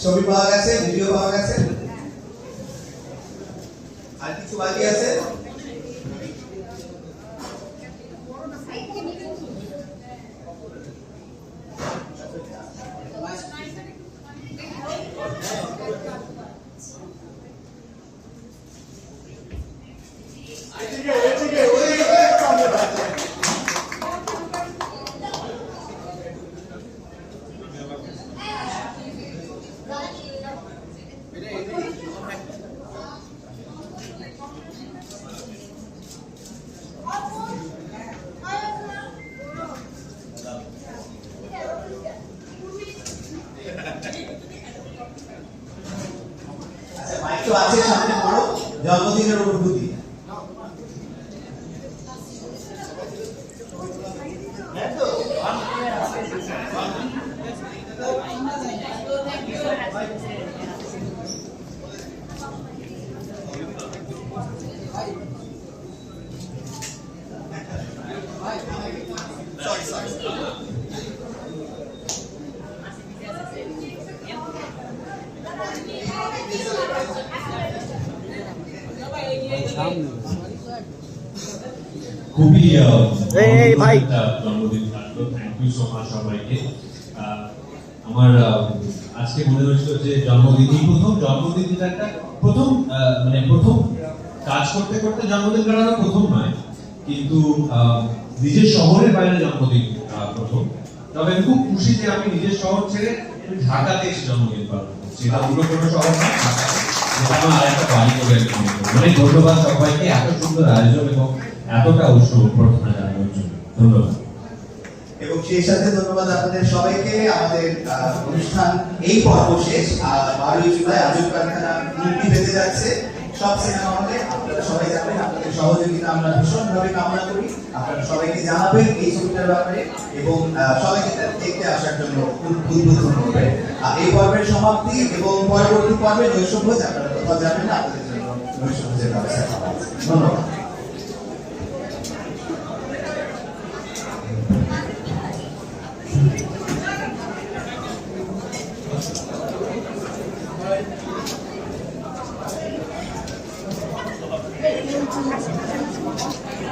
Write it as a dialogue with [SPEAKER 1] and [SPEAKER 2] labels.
[SPEAKER 1] ছবি পাওয়া গেছে ভিডিও পাওয়া গেছে। আর কিছু বাকি আছে? তো আছে সামনে বড় জন্মদিনের অনুভূতি Sorry, sorry.
[SPEAKER 2] খুবই
[SPEAKER 3] এই, এই, ভাই।
[SPEAKER 2] জন্মদিন থাকল। থ্যাংক ইউ সো মাচ সবাইকে। আমার আজকে মনে হয়েছিল যে জন্মদিন এই প্রথম জন্মদিন যেটা একটা প্রথম মানে প্রথম কাজ করতে করতে জন্মদিন কাটানো প্রথম নয়। কিন্তু নিজের শহরের বাইরে জন্মদিন প্রথম। তবে আমি খুব খুশি যে আমি নিজের শহর ছেড়ে ঢাকাতে এসে জন্মদিন পালন করছি। এটা অন্য কোনো শহর না ঢাকা। এবং
[SPEAKER 1] সহযোগিতা আমরা করি। আপনারা সবাইকে জানাবেন এই ছবিটার ব্যাপারে এবং সবাইকে দেখতে আসার জন্য উদ- উদ্বুদ্ধ করবেন। এই পর্বের সমাপ্তি এবং পরবর্তী পর্বে নৈশভোজ আপনারা কোথাও যাবেন না আপনাদের জন্য নৈশভোজের ব্যবস্থা করা আছে ধন্যবাদ
[SPEAKER 4] Thank you.